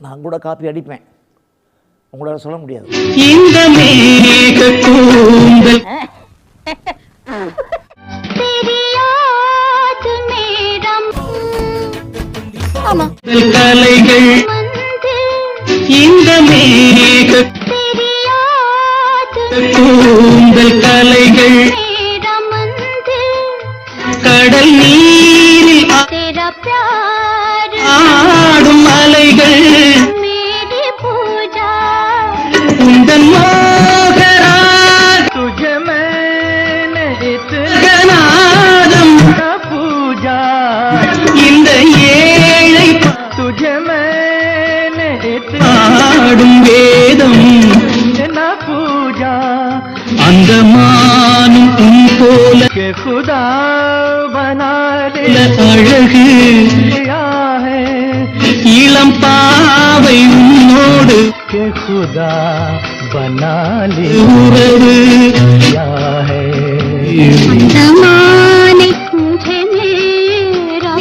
நான் கூட காப்பி அடிப்பேன். உங்களால் சொல்ல முடியாது. கலைகள். இந்த கூந்தல் கலைகள். கடல் நீரில் ஆடும் அலை உந்தன் மோகரால் तुझ मैंने இத்தகநாதம் பூஜா இந்த ஏழை तुझ मैंने ஆடும் வேதம் பூஜா அந்த மானும் உன் போல खुदा बना அழகு இளம் பாவை உன்னோடு खुदा बना ले। क्या है? जमाने तुझे मेरा।